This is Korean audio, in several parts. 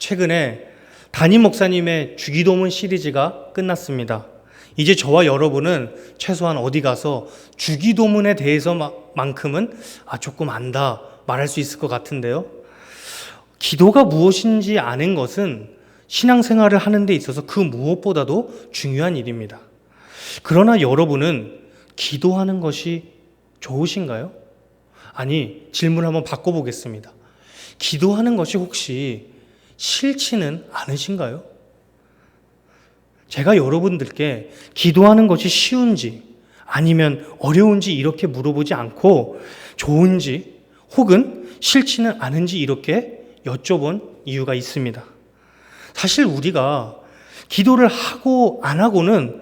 최근에 담임 목사님의 주기도문 시리즈가 끝났습니다. 이제 저와 여러분은 최소한 어디 가서 주기도문에 대해서만큼은 아 조금 안다 말할 수 있을 것 같은데요. 기도가 무엇인지 아는 것은 신앙생활을 하는 데 있어서 그 무엇보다도 중요한 일입니다. 그러나 여러분은 기도하는 것이 좋으신가요? 아니, 질문 한번 바꿔보겠습니다. 기도하는 것이 혹시 싫지는 않으신가요? 제가 여러분들께 기도하는 것이 쉬운지 아니면 어려운지 이렇게 물어보지 않고 좋은지 혹은 싫지는 않은지 이렇게 여쭤본 이유가 있습니다. 사실 우리가 기도를 하고 안 하고는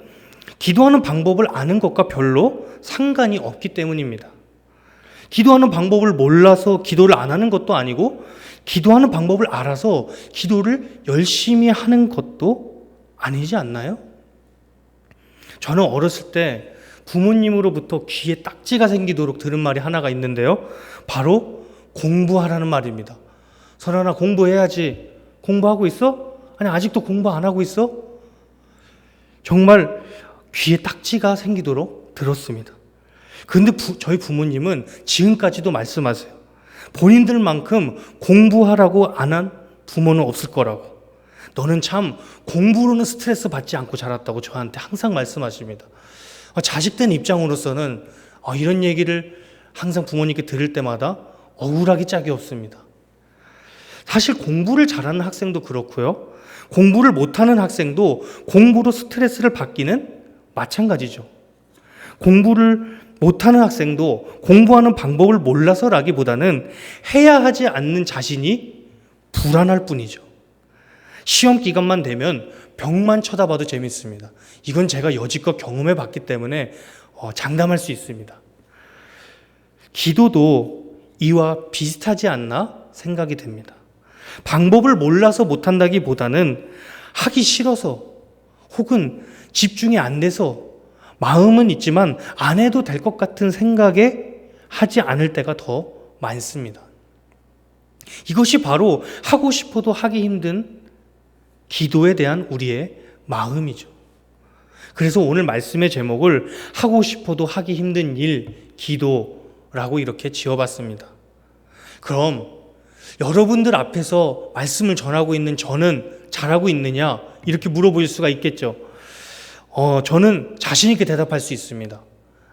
기도하는 방법을 아는 것과 별로 상관이 없기 때문입니다. 기도하는 방법을 몰라서 기도를 안 하는 것도 아니고 기도하는 방법을 알아서 기도를 열심히 하는 것도 아니지 않나요? 저는 어렸을 때 부모님으로부터 귀에 딱지가 생기도록 들은 말이 하나가 있는데요. 바로 공부하라는 말입니다. 선아나 공부해야지. 공부하고 있어? 아니, 아직도 공부 안 하고 있어? 정말 귀에 딱지가 생기도록 들었습니다. 근데 부, 저희 부모님은 지금까지도 말씀하세요. 본인들만큼 공부하라고 안 한 부모는 없을 거라고. 너는 참 공부로는 스트레스 받지 않고 자랐다고 저한테 항상 말씀하십니다. 아, 자식된 입장으로서는 아, 이런 얘기를 항상 부모님께 들을 때마다 억울하기 짝이 없습니다. 사실 공부를 잘하는 학생도 그렇고요. 공부를 못하는 학생도 공부로 스트레스를 받기는 마찬가지죠. 공부를 못하는 학생도 공부하는 방법을 몰라서라기보다는 해야 하지 않는 자신이 불안할 뿐이죠. 시험 기간만 되면 벽만 쳐다봐도 재밌습니다. 이건 제가 여지껏 경험해 봤기 때문에 어, 장담할 수 있습니다. 기도도 이와 비슷하지 않나 생각이 됩니다. 방법을 몰라서 못한다기보다는 하기 싫어서 혹은 집중이 안 돼서 마음은 있지만 안 해도 될 것 같은 생각에 하지 않을 때가 더 많습니다. 이것이 바로 하고 싶어도 하기 힘든 기도에 대한 우리의 마음이죠. 그래서 오늘 말씀의 제목을 하고 싶어도 하기 힘든 일, 기도라고 이렇게 지어봤습니다. 그럼 여러분들 앞에서 말씀을 전하고 있는 저는 잘하고 있느냐? 이렇게 물어보실 수가 있겠죠. 어, 저는 자신있게 대답할 수 있습니다.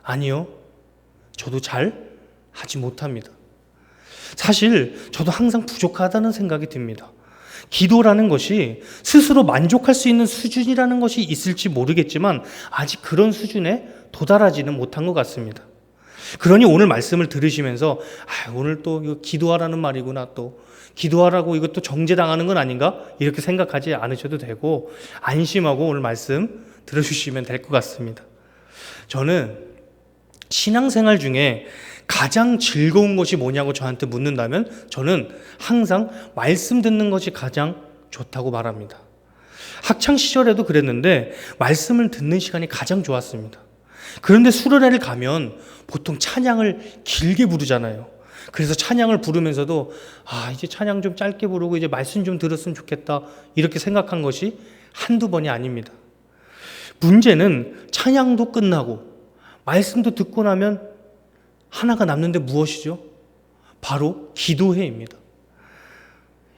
아니요. 저도 잘 하지 못합니다. 사실 저도 항상 부족하다는 생각이 듭니다. 기도라는 것이 스스로 만족할 수 있는 수준이라는 것이 있을지 모르겠지만 아직 그런 수준에 도달하지는 못한 것 같습니다. 그러니 오늘 말씀을 들으시면서 아, 오늘 또 이거 기도하라는 말이구나 또 기도하라고 이것도 정죄당하는 건 아닌가 이렇게 생각하지 않으셔도 되고 안심하고 오늘 말씀 들어주시면 될 것 같습니다. 저는 신앙생활 중에 가장 즐거운 것이 뭐냐고 저한테 묻는다면 저는 항상 말씀 듣는 것이 가장 좋다고 말합니다. 학창 시절에도 그랬는데 말씀을 듣는 시간이 가장 좋았습니다. 그런데 수련회를 가면 보통 찬양을 길게 부르잖아요. 그래서 찬양을 부르면서도 아, 이제 찬양 좀 짧게 부르고 이제 말씀 좀 들었으면 좋겠다. 이렇게 생각한 것이 한두 번이 아닙니다. 문제는 찬양도 끝나고 말씀도 듣고 나면 하나가 남는데 무엇이죠? 바로 기도회입니다.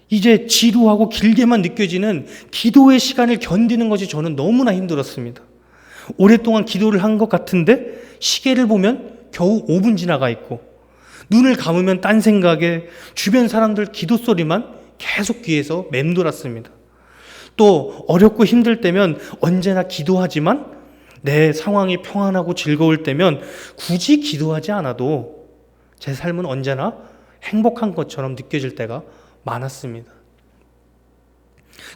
이제 지루하고 길게만 느껴지는 기도의 시간을 견디는 것이 저는 너무나 힘들었습니다. 오랫동안 기도를 한 것 같은데 시계를 보면 겨우 5분 지나가 있고 눈을 감으면 딴 생각에 주변 사람들 기도 소리만 계속 귀에서 맴돌았습니다. 또 어렵고 힘들 때면 언제나 기도하지만 내 상황이 평안하고 즐거울 때면 굳이 기도하지 않아도 제 삶은 언제나 행복한 것처럼 느껴질 때가 많았습니다.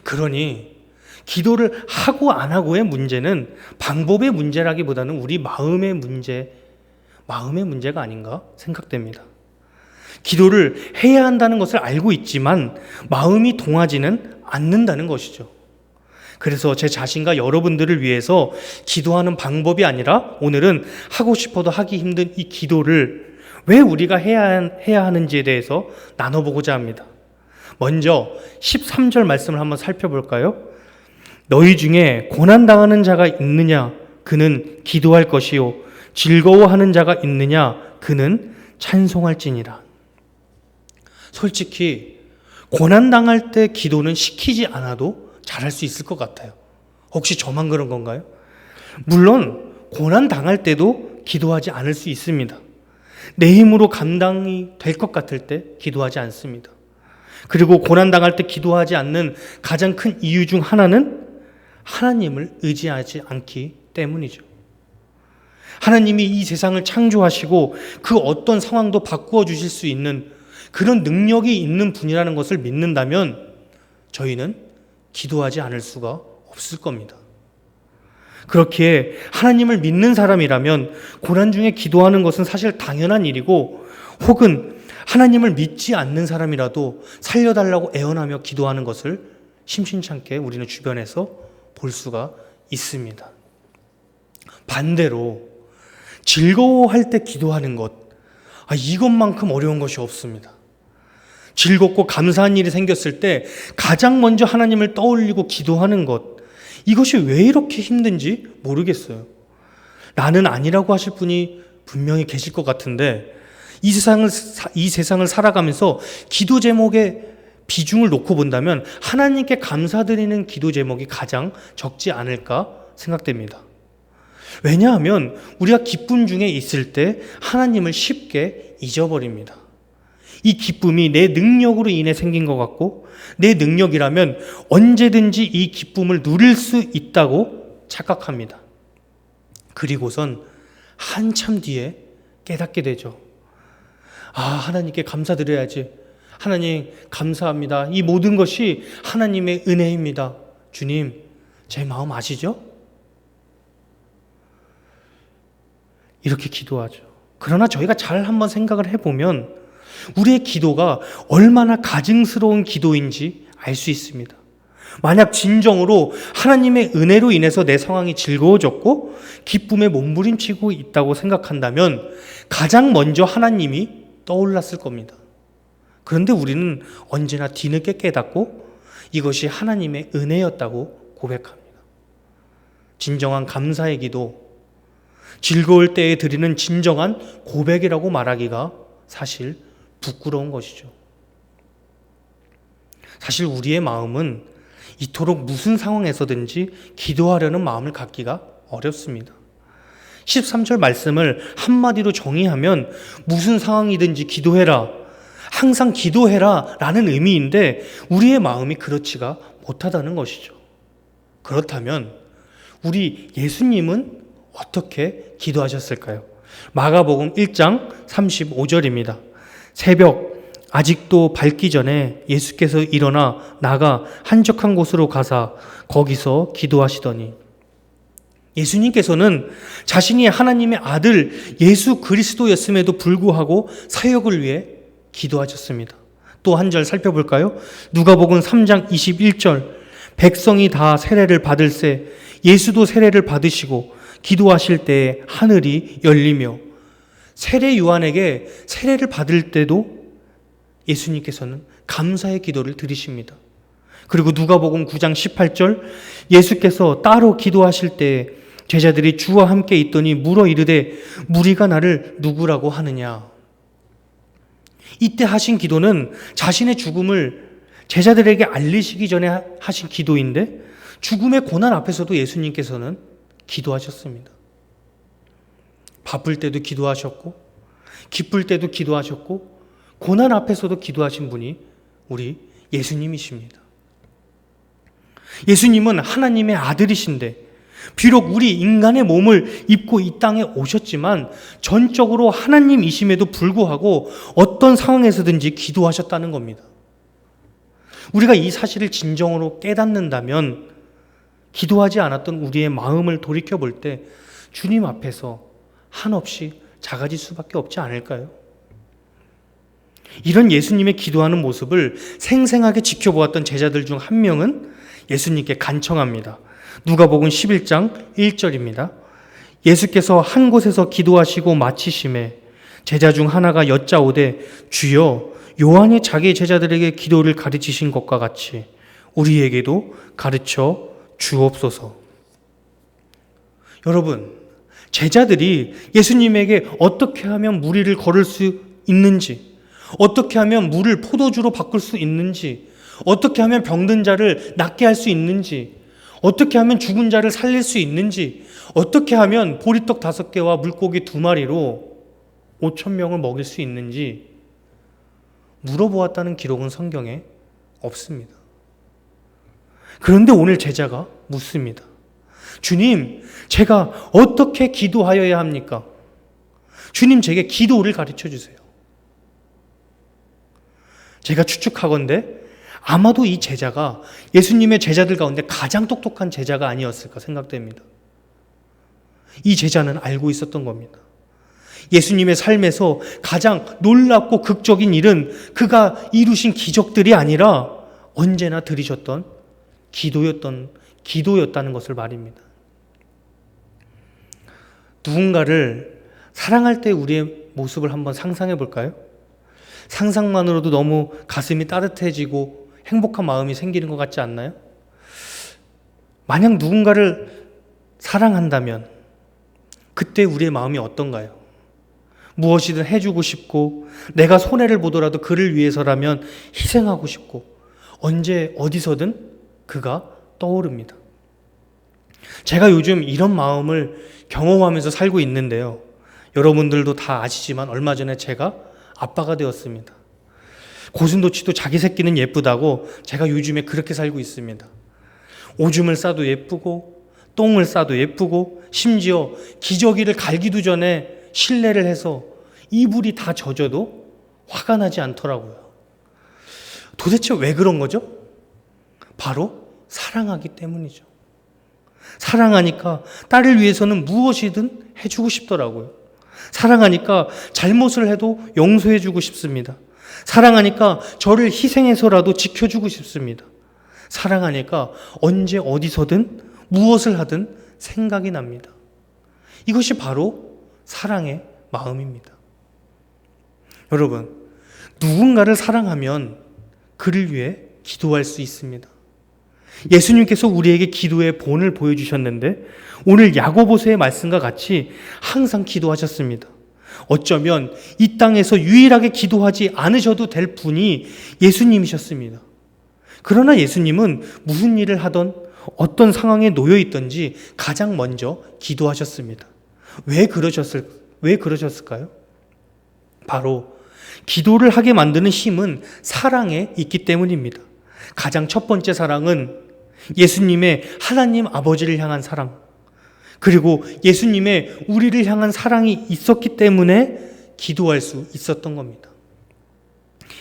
그러니 기도를 하고 안 하고의 문제는 방법의 문제라기보다는 우리 마음의 문제, 마음의 문제가 아닌가 생각됩니다. 기도를 해야 한다는 것을 알고 있지만 마음이 동하지는 않는다는 것이죠. 그래서 제 자신과 여러분들을 위해서 기도하는 방법이 아니라 오늘은 하고 싶어도 하기 힘든 이 기도를 왜 우리가 해야, 해야 하는지에 대해서 나눠보고자 합니다. 먼저 13절 말씀을 한번 살펴볼까요? 너희 중에 고난당하는 자가 있느냐? 그는 기도할 것이요. 즐거워하는 자가 있느냐? 그는 찬송할지니라. 솔직히 고난당할 때 기도는 시키지 않아도 잘할 수 있을 것 같아요. 혹시 저만 그런 건가요? 물론 고난당할 때도 기도하지 않을 수 있습니다. 내 힘으로 감당이 될 것 같을 때 기도하지 않습니다. 그리고 고난당할 때 기도하지 않는 가장 큰 이유 중 하나는 하나님을 의지하지 않기 때문이죠. 하나님이 이 세상을 창조하시고 그 어떤 상황도 바꾸어 주실 수 있는 그런 능력이 있는 분이라는 것을 믿는다면 저희는 기도하지 않을 수가 없을 겁니다. 그렇게 하나님을 믿는 사람이라면 고난 중에 기도하는 것은 사실 당연한 일이고 혹은 하나님을 믿지 않는 사람이라도 살려달라고 애원하며 기도하는 것을 심심찮게 우리는 주변에서 볼 수가 있습니다. 반대로 즐거워할 때 기도하는 것, 아, 이것만큼 어려운 것이 없습니다. 즐겁고 감사한 일이 생겼을 때 가장 먼저 하나님을 떠올리고 기도하는 것, 이것이 왜 이렇게 힘든지 모르겠어요. 나는 아니라고 하실 분이 분명히 계실 것 같은데 이 세상을 이 세상을 살아가면서 기도 제목의 비중을 놓고 본다면 하나님께 감사드리는 기도 제목이 가장 적지 않을까 생각됩니다. 왜냐하면 우리가 기쁨 중에 있을 때 하나님을 쉽게 잊어버립니다. 이 기쁨이 내 능력으로 인해 생긴 것 같고 내 능력이라면 언제든지 이 기쁨을 누릴 수 있다고 착각합니다. 그리고선 한참 뒤에 깨닫게 되죠. 아, 하나님께 감사드려야지. 하나님, 감사합니다. 이 모든 것이 하나님의 은혜입니다. 주님, 제 마음 아시죠? 이렇게 기도하죠. 그러나 저희가 잘 한번 생각을 해보면 우리의 기도가 얼마나 가증스러운 기도인지 알 수 있습니다. 만약 진정으로 하나님의 은혜로 인해서 내 상황이 즐거워졌고 기쁨에 몸부림치고 있다고 생각한다면 가장 먼저 하나님이 떠올랐을 겁니다. 그런데 우리는 언제나 뒤늦게 깨닫고 이것이 하나님의 은혜였다고 고백합니다. 진정한 감사의 기도, 즐거울 때에 드리는 진정한 고백이라고 말하기가 사실 부끄러운 것이죠. 사실 우리의 마음은 이토록 무슨 상황에서든지 기도하려는 마음을 갖기가 어렵습니다. 13절 말씀을 한마디로 정의하면 무슨 상황이든지 기도해라. 항상 기도해라. 라는 의미인데 우리의 마음이 그렇지가 못하다는 것이죠. 그렇다면 우리 예수님은 어떻게 기도하셨을까요? 마가복음 1장 35절입니다. 새벽 아직도 밝기 전에 예수께서 일어나 나가 한적한 곳으로 가사 거기서 기도하시더니 예수님께서는 자신이 하나님의 아들 예수 그리스도였음에도 불구하고 사역을 위해 기도하셨습니다. 또 한 절 살펴볼까요? 누가복음 3장 21절 백성이 다 세례를 받을세 예수도 세례를 받으시고 기도하실 때 하늘이 열리며 세례 요한에게 세례를 받을 때도 예수님께서는 감사의 기도를 드리십니다. 그리고 누가복음 9장 18절 예수께서 따로 기도하실 때 제자들이 주와 함께 있더니 물어 이르되 무리가 나를 누구라고 하느냐 이때 하신 기도는 자신의 죽음을 제자들에게 알리시기 전에 하신 기도인데 죽음의 고난 앞에서도 예수님께서는 기도하셨습니다. 바쁠 때도 기도하셨고, 기쁠 때도 기도하셨고, 고난 앞에서도 기도하신 분이 우리 예수님이십니다. 예수님은 하나님의 아들이신데, 비록 우리 인간의 몸을 입고 이 땅에 오셨지만, 전적으로 하나님이심에도 불구하고 어떤 상황에서든지 기도하셨다는 겁니다. 우리가 이 사실을 진정으로 깨닫는다면, 기도하지 않았던 우리의 마음을 돌이켜 볼 때, 주님 앞에서 한없이 작아질 수밖에 없지 않을까요? 이런 예수님의 기도하는 모습을 생생하게 지켜보았던 제자들 중 한 명은 예수님께 간청합니다. 누가복음 11장 1절입니다. 예수께서 한 곳에서 기도하시고 마치심에 제자 중 하나가 여짜오되 주여 요한이 자기 제자들에게 기도를 가르치신 것과 같이 우리에게도 가르쳐 주옵소서. 여러분, 제자들이 예수님에게 어떻게 하면 무리를 걸을 수 있는지, 어떻게 하면 물을 포도주로 바꿀 수 있는지, 어떻게 하면 병든 자를 낫게 할 수 있는지, 어떻게 하면 죽은 자를 살릴 수 있는지, 어떻게 하면 보리떡 다섯 개와 물고기 두 마리로 5천 명을 먹일 수 있는지 물어보았다는 기록은 성경에 없습니다. 그런데 오늘 제자가 묻습니다. 주님, 제가 어떻게 기도하여야 합니까? 주님, 제게 기도를 가르쳐 주세요. 제가 추측하건대 아마도 이 제자가 예수님의 제자들 가운데 가장 똑똑한 제자가 아니었을까 생각됩니다. 이 제자는 알고 있었던 겁니다. 예수님의 삶에서 가장 놀랍고 극적인 일은 그가 이루신 기적들이 아니라 언제나 들이셨던 기도였던 기도였다는 것을 말입니다. 누군가를 사랑할 때 우리의 모습을 한번 상상해 볼까요? 상상만으로도 너무 가슴이 따뜻해지고 행복한 마음이 생기는 것 같지 않나요? 만약 누군가를 사랑한다면 그때 우리의 마음이 어떤가요? 무엇이든 해주고 싶고 내가 손해를 보더라도 그를 위해서라면 희생하고 싶고 언제 어디서든 그가 떠오릅니다. 제가 요즘 이런 마음을 경험하면서 살고 있는데요. 여러분들도 다 아시지만 얼마 전에 제가 아빠가 되었습니다. 고슴도치도 자기 새끼는 예쁘다고 제가 요즘에 그렇게 살고 있습니다. 오줌을 싸도 예쁘고 똥을 싸도 예쁘고 심지어 기저귀를 갈기도 전에 실내를 해서 이불이 다 젖어도 화가 나지 않더라고요. 도대체 왜 그런 거죠? 바로 사랑하기 때문이죠. 사랑하니까 딸을 위해서는 무엇이든 해주고 싶더라고요. 사랑하니까 잘못을 해도 용서해주고 싶습니다. 사랑하니까 저를 희생해서라도 지켜주고 싶습니다. 사랑하니까 언제 어디서든 무엇을 하든 생각이 납니다. 이것이 바로 사랑의 마음입니다. 여러분, 누군가를 사랑하면 그를 위해 기도할 수 있습니다. 예수님께서 우리에게 기도의 본을 보여주셨는데 오늘 야고보서의 말씀과 같이 항상 기도하셨습니다. 어쩌면 이 땅에서 유일하게 기도하지 않으셔도 될 분이 예수님이셨습니다. 그러나 예수님은 무슨 일을 하던 어떤 상황에 놓여 있던지 가장 먼저 기도하셨습니다. 왜 그러셨을 왜 그러셨을까요? 바로 기도를 하게 만드는 힘은 사랑에 있기 때문입니다. 가장 첫 번째 사랑은 예수님의 하나님 아버지를 향한 사랑, 그리고 예수님의 우리를 향한 사랑이 있었기 때문에 기도할 수 있었던 겁니다.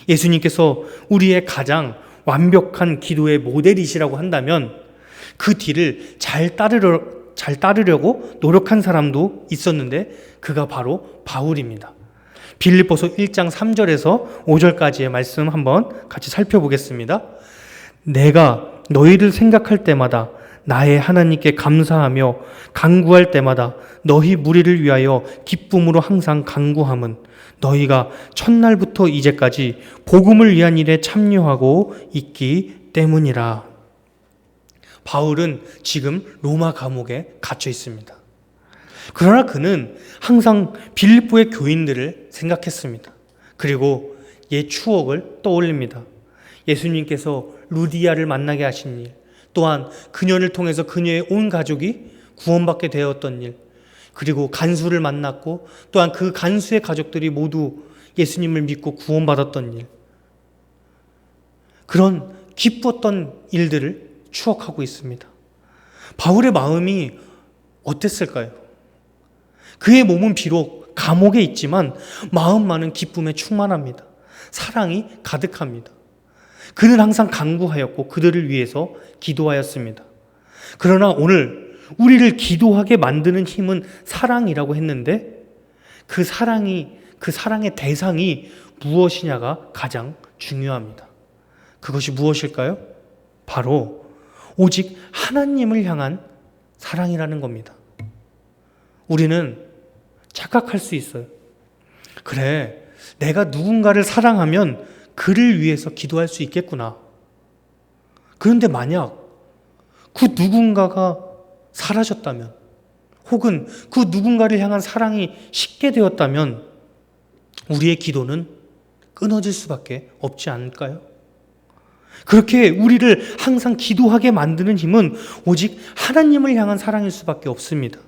예수님께서 우리의 가장 완벽한 기도의 모델이시라고 한다면 그 뒤를 잘 따르려, 잘 따르려고 노력한 사람도 있었는데 그가 바로 바울입니다. 빌립보서 1장 3절에서 5절까지의 말씀 한번 같이 살펴보겠습니다. 내가 너희를 생각할 때마다 나의 하나님께 감사하며 간구할 때마다 너희 무리를 위하여 기쁨으로 항상 간구함은 너희가 첫날부터 이제까지 복음을 위한 일에 참여하고 있기 때문이라. 바울은 지금 로마 감옥에 갇혀 있습니다. 그러나 그는 항상 빌립보의 교인들을 생각했습니다. 그리고 옛 추억을 떠올립니다. 예수님께서 루디아를 만나게 하신 일, 또한 그녀를 통해서 그녀의 온 가족이 구원받게 되었던 일, 그리고 간수를 만났고 또한 그 간수의 가족들이 모두 예수님을 믿고 구원받았던 일. 그런 기뻤던 일들을 추억하고 있습니다. 바울의 마음이 어땠을까요? 그의 몸은 비록 감옥에 있지만 마음만은 기쁨에 충만합니다. 사랑이 가득합니다. 그는 항상 강구하였고 그들을 위해서 기도하였습니다. 그러나 오늘 우리를 기도하게 만드는 힘은 사랑이라고 했는데 그 사랑이 그 사랑의 대상이 무엇이냐가 가장 중요합니다. 그것이 무엇일까요? 바로 오직 하나님을 향한 사랑이라는 겁니다. 우리는 착각할 수 있어요. 그래, 내가 누군가를 사랑하면 그를 위해서 기도할 수 있겠구나. 그런데 만약 그 누군가가 사라졌다면 혹은 그 누군가를 향한 사랑이 식게 되었다면 우리의 기도는 끊어질 수밖에 없지 않을까요? 그렇게 우리를 항상 기도하게 만드는 힘은 오직 하나님을 향한 사랑일 수밖에 없습니다.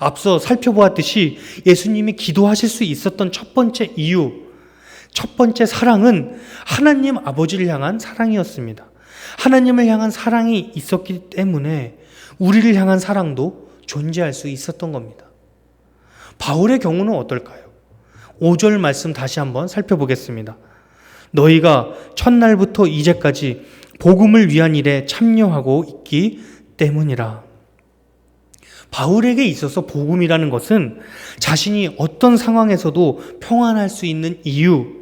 앞서 살펴보았듯이 예수님이 기도하실 수 있었던 첫 번째 이유, 첫 번째 사랑은 하나님 아버지를 향한 사랑이었습니다. 하나님을 향한 사랑이 있었기 때문에 우리를 향한 사랑도 존재할 수 있었던 겁니다. 바울의 경우는 어떨까요? 5절 말씀 다시 한번 살펴보겠습니다. 너희가 첫날부터 이제까지 복음을 위한 일에 참여하고 있기 때문이라. 바울에게 있어서 복음이라는 것은 자신이 어떤 상황에서도 평안할 수 있는 이유,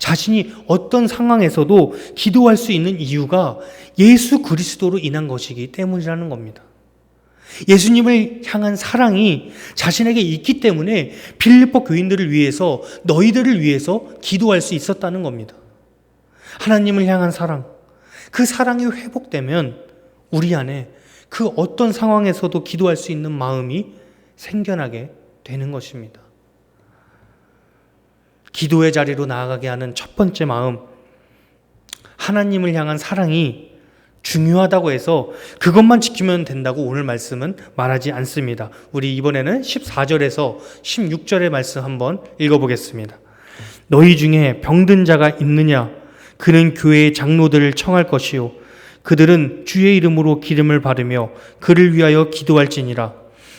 자신이 어떤 상황에서도 기도할 수 있는 이유가 예수 그리스도로 인한 것이기 때문이라는 겁니다. 예수님을 향한 사랑이 자신에게 있기 때문에 빌립보 교인들을 위해서 너희들을 위해서 기도할 수 있었다는 겁니다. 하나님을 향한 사랑. 그 사랑이 회복되면 우리 안에 그 어떤 상황에서도 기도할 수 있는 마음이 생겨나게 되는 것입니다. 기도의 자리로 나아가게 하는 첫 번째 마음. 하나님을 향한 사랑이 중요하다고 해서 그것만 지키면 된다고 오늘 말씀은 말하지 않습니다. 우리 이번에는 14절에서 16절의 말씀 한번 읽어보겠습니다. 너희 중에 병든 자가 있느냐? 그는 교회의 장로들을 청할 것이요. 그들은 주의 이름으로 기름을 바르며 그를 위하여 기도할지니라.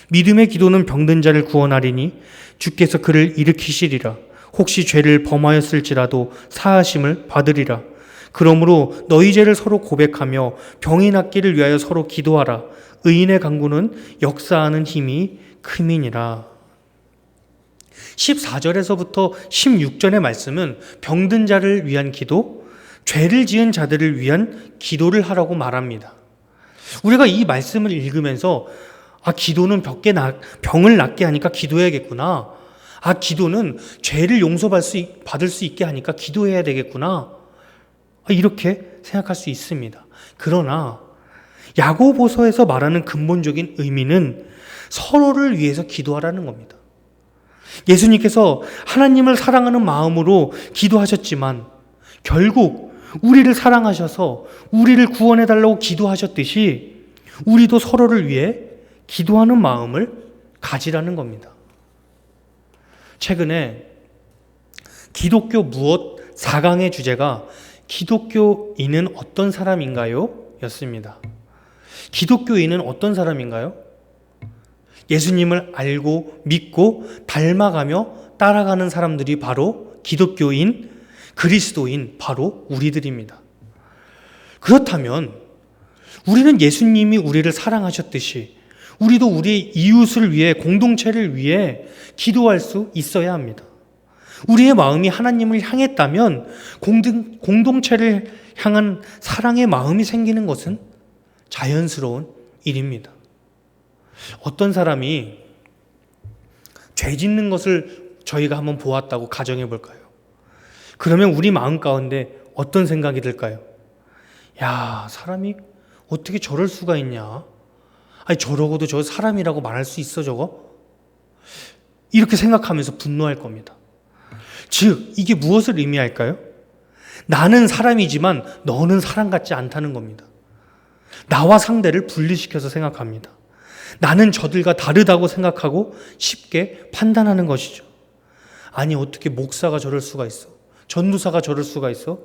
믿음의 기도는 병든 자를 구원하리니 주께서 그를 일으키시리라. 혹시 죄를 범하였을지라도 사하심을 받으리라. 그러므로 너희 죄를 서로 고백하며 병이 낫기를 위하여 서로 기도하라. 의인의 강구는 역사하는 힘이 크민이라. 14절에서부터 16절의 말씀은 병든 자를 위한 기도, 죄를 지은 자들을 위한 기도를 하라고 말합니다. 우리가 이 말씀을 읽으면서 아, 기도는 벽게 나, 병을 낫게 하니까 기도해야겠구나. 아, 기도는 죄를 용서받을 수, 받을 수 있게 하니까 기도해야 되겠구나. 아, 이렇게 생각할 수 있습니다. 그러나 야고보서에서 말하는 근본적인 의미는 서로를 위해서 기도하라는 겁니다. 예수님께서 하나님을 사랑하는 마음으로 기도하셨지만 결국 우리를 사랑하셔서 우리를 구원해 달라고 기도하셨듯이 우리도 서로를 위해 기도하는 마음을 가지라는 겁니다. 최근에 기독교 무엇 4강의 주제가 기독교인은 어떤 사람인가요? 였습니다. 기독교인은 어떤 사람인가요? 예수님을 알고 믿고 닮아가며 따라가는 사람들이 바로 기독교인, 그리스도인, 바로 우리들입니다. 그렇다면 우리는 예수님이 우리를 사랑하셨듯이 우리도 우리의 이웃을 위해 공동체를 위해 기도할 수 있어야 합니다. 우리의 마음이 하나님을 향했다면 공동, 공동체를 향한 사랑의 마음이 생기는 것은 자연스러운 일입니다. 어떤 사람이 죄 짓는 것을 저희가 한번 보았다고 가정해 볼까요? 그러면 우리 마음 가운데 어떤 생각이 들까요? 야, 사람이 어떻게 저럴 수가 있냐? 아니, 저러고도 저 사람이라고 말할 수 있어, 저거? 이렇게 생각하면서 분노할 겁니다. 즉, 이게 무엇을 의미할까요? 나는 사람이지만 너는 사람 같지 않다는 겁니다. 나와 상대를 분리시켜서 생각합니다. 나는 저들과 다르다고 생각하고 쉽게 판단하는 것이죠. 아니, 어떻게 목사가 저럴 수가 있어? 전도사가 저럴 수가 있어?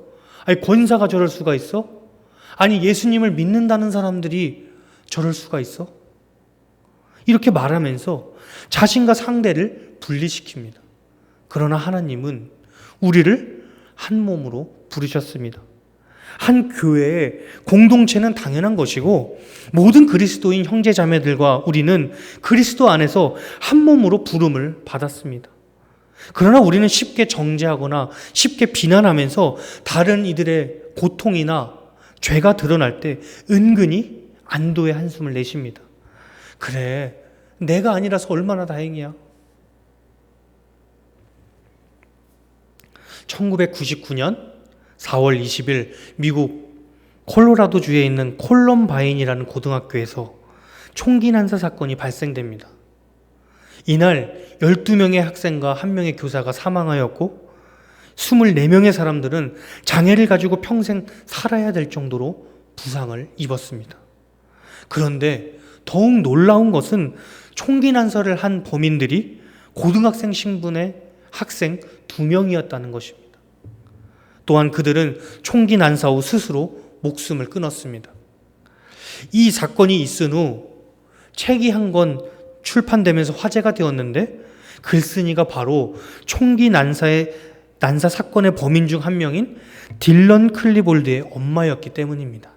아니, 권사가 저럴 수가 있어? 아니, 예수님을 믿는다는 사람들이 저럴 수가 있어? 이렇게 말하면서 자신과 상대를 분리시킵니다. 그러나 하나님은 우리를 한 몸으로 부르셨습니다. 한 교회의 공동체는 당연한 것이고 모든 그리스도인 형제 자매들과 우리는 그리스도 안에서 한 몸으로 부름을 받았습니다. 그러나 우리는 쉽게 정죄하거나 쉽게 비난하면서 다른 이들의 고통이나 죄가 드러날 때 은근히 안도의 한숨을 내쉽니다. 그래, 내가 아니라서 얼마나 다행이야. 1999년 4월 20일 미국 콜로라도주에 있는 콜럼바인이라는 고등학교에서 총기 난사 사건이 발생됩니다. 이날 12명의 학생과 1명의 교사가 사망하였고 24명의 사람들은 장애를 가지고 평생 살아야 될 정도로 부상을 입었습니다. 그런데 더욱 놀라운 것은 총기 난사를 한 범인들이 고등학생 신분의 학생 두 명이었다는 것입니다. 또한 그들은 총기 난사 후 스스로 목숨을 끊었습니다. 이 사건이 있은 후 책이 한 권 출판되면서 화제가 되었는데 글쓴이가 바로 총기 난사의 난사 사건의 범인 중 한 명인 딜런 클리볼드의 엄마였기 때문입니다.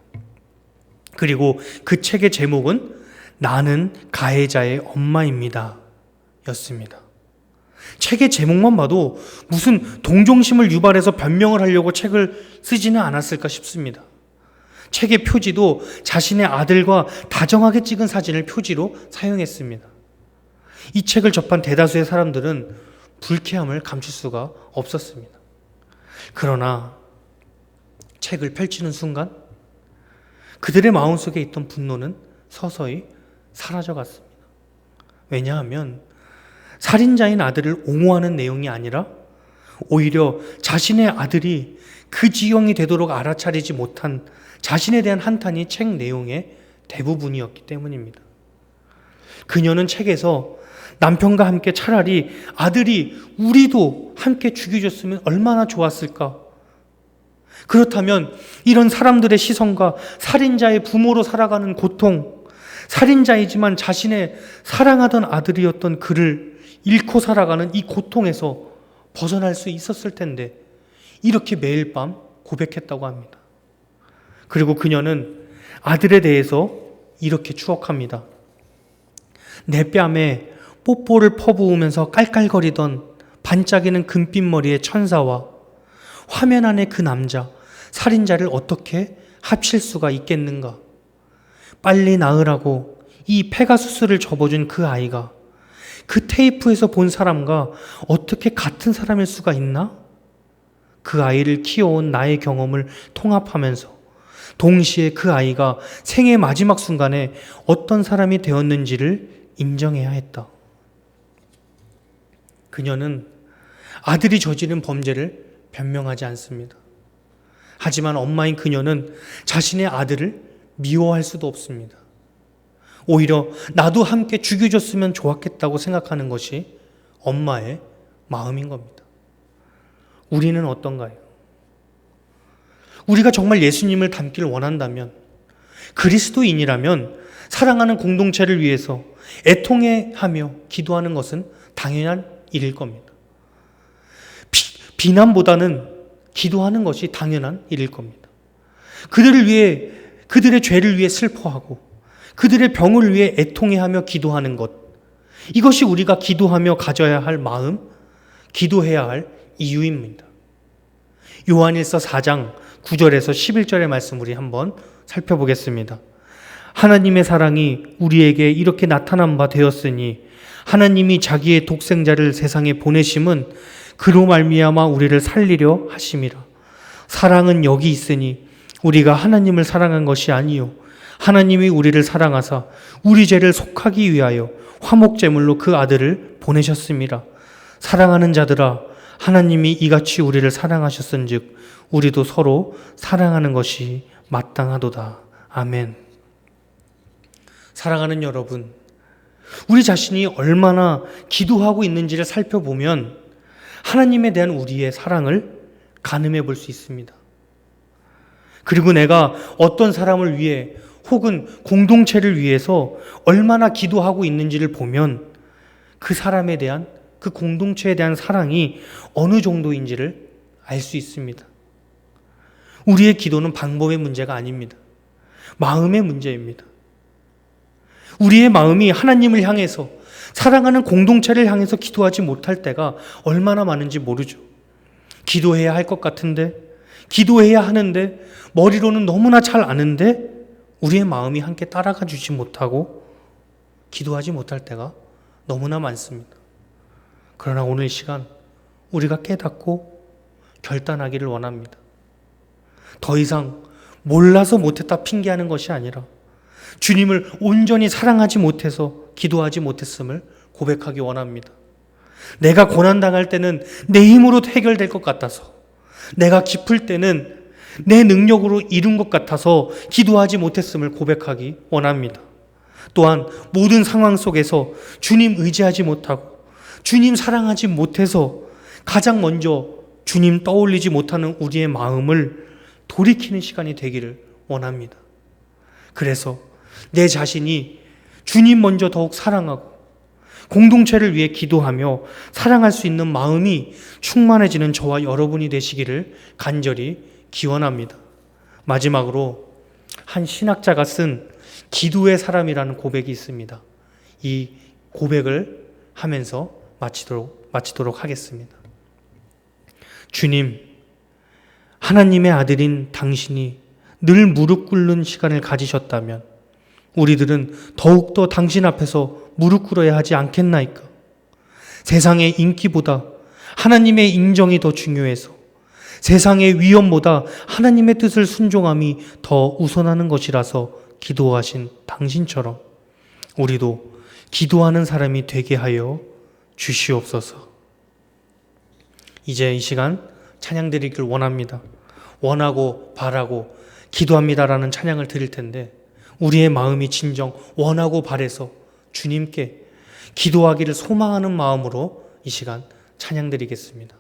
그리고 그 책의 제목은 나는 가해자의 엄마입니다. 였습니다. 책의 제목만 봐도 무슨 동정심을 유발해서 변명을 하려고 책을 쓰지는 않았을까 싶습니다. 책의 표지도 자신의 아들과 다정하게 찍은 사진을 표지로 사용했습니다. 이 책을 접한 대다수의 사람들은 불쾌함을 감출 수가 없었습니다. 그러나 책을 펼치는 순간 그들의 마음속에 있던 분노는 서서히 사라져 갔습니다. 왜냐하면 살인자인 아들을 옹호하는 내용이 아니라 오히려 자신의 아들이 그 지경이 되도록 알아차리지 못한 자신에 대한 한탄이 책 내용의 대부분이었기 때문입니다. 그녀는 책에서 남편과 함께 차라리 아들이 우리도 함께 죽여줬으면 얼마나 좋았을까. 그렇다면 이런 사람들의 시선과 살인자의 부모로 살아가는 고통, 살인자이지만 자신의 사랑하던 아들이었던 그를 잃고 살아가는 이 고통에서 벗어날 수 있었을 텐데 이렇게 매일 밤 고백했다고 합니다. 그리고 그녀는 아들에 대해서 이렇게 추억합니다. 내 뺨에 뽀뽀를 퍼부으면서 깔깔거리던 반짝이는 금빛 머리의 천사와 화면 안에 그 남자, 살인자를 어떻게 합칠 수가 있겠는가? 빨리 나으라고 이 페가수스를 접어준 그 아이가 그 테이프에서 본 사람과 어떻게 같은 사람일 수가 있나? 그 아이를 키워온 나의 경험을 통합하면서 동시에 그 아이가 생의 마지막 순간에 어떤 사람이 되었는지를 인정해야 했다. 그녀는 아들이 저지른 범죄를 변명하지 않습니다. 하지만 엄마인 그녀는 자신의 아들을 미워할 수도 없습니다. 오히려 나도 함께 죽여줬으면 좋았겠다고 생각하는 것이 엄마의 마음인 겁니다. 우리는 어떤가요? 우리가 정말 예수님을 닮기를 원한다면 그리스도인이라면 사랑하는 공동체를 위해서 애통해 하며 기도하는 것은 당연한 일일 겁니다. 비, 난보다는 기도하는 것이 당연한 일일 겁니다. 그들을 위해 그들의 죄를 위해 슬퍼하고 그들의 병을 위해 애통해하며 기도하는 것 이것이 우리가 기도하며 가져야 할 마음, 기도해야 할 이유입니다. 요한일서 4장 9절에서 11절의 말씀 우리 한번 살펴보겠습니다. 하나님의 사랑이 우리에게 이렇게 나타난 바 되었으니 하나님이 자기의 독생자를 세상에 보내심은 그로 말미암아 우리를 살리려 하심이라. 사랑은 여기 있으니 우리가 하나님을 사랑한 것이 아니요 하나님이 우리를 사랑하사 우리 죄를 속하기 위하여 화목제물로 그 아들을 보내셨습니다. 사랑하는 자들아 하나님이 이같이 우리를 사랑하셨은즉 우리도 서로 사랑하는 것이 마땅하도다. 아멘. 사랑하는 여러분, 우리 자신이 얼마나 기도하고 있는지를 살펴보면 하나님에 대한 우리의 사랑을 가늠해 볼 수 있습니다. 그리고 내가 어떤 사람을 위해 혹은 공동체를 위해서 얼마나 기도하고 있는지를 보면 그 사람에 대한 그 공동체에 대한 사랑이 어느 정도인지를 알 수 있습니다. 우리의 기도는 방법의 문제가 아닙니다. 마음의 문제입니다. 우리의 마음이 하나님을 향해서 사랑하는 공동체를 향해서 기도하지 못할 때가 얼마나 많은지 모르죠. 기도해야 할 것 같은데, 기도해야 하는데, 머리로는 너무나 잘 아는데, 우리의 마음이 함께 따라가 주지 못하고, 기도하지 못할 때가 너무나 많습니다. 그러나 오늘 시간, 우리가 깨닫고 결단하기를 원합니다. 더 이상 몰라서 못했다 핑계하는 것이 아니라 주님을 온전히 사랑하지 못해서 기도하지 못했음을 고백하기 원합니다. 내가 고난당할 때는 내 힘으로 해결될 것 같아서, 내가 기쁠 때는 내 능력으로 이룬 것 같아서 기도하지 못했음을 고백하기 원합니다. 또한 모든 상황 속에서 주님 의지하지 못하고 주님 사랑하지 못해서 가장 먼저 주님 떠올리지 못하는 우리의 마음을 돌이키는 시간이 되기를 원합니다. 그래서 내 자신이 주님 먼저 더욱 사랑하고 공동체를 위해 기도하며 사랑할 수 있는 마음이 충만해지는 저와 여러분이 되시기를 간절히 기원합니다. 마지막으로 한 신학자가 쓴 기도의 사람이라는 고백이 있습니다. 이 고백을 하면서 마치도록, 마치도록 하겠습니다. 주님, 하나님의 아들인 당신이 늘 무릎 꿇는 시간을 가지셨다면 우리들은 더욱더 당신 앞에서 무릎 꿇어야 하지 않겠나이까? 세상의 인기보다 하나님의 인정이 더 중요해서 세상의 위험보다 하나님의 뜻을 순종함이 더 우선하는 것이라서 기도하신 당신처럼 우리도 기도하는 사람이 되게 하여 주시옵소서. 이제 이 시간 찬양 드리길 원합니다. 원하고 바라고 기도합니다라는 찬양을 드릴 텐데 우리의 마음이 진정 원하고 바래서 주님께 기도하기를 소망하는 마음으로 이 시간 찬양 드리겠습니다.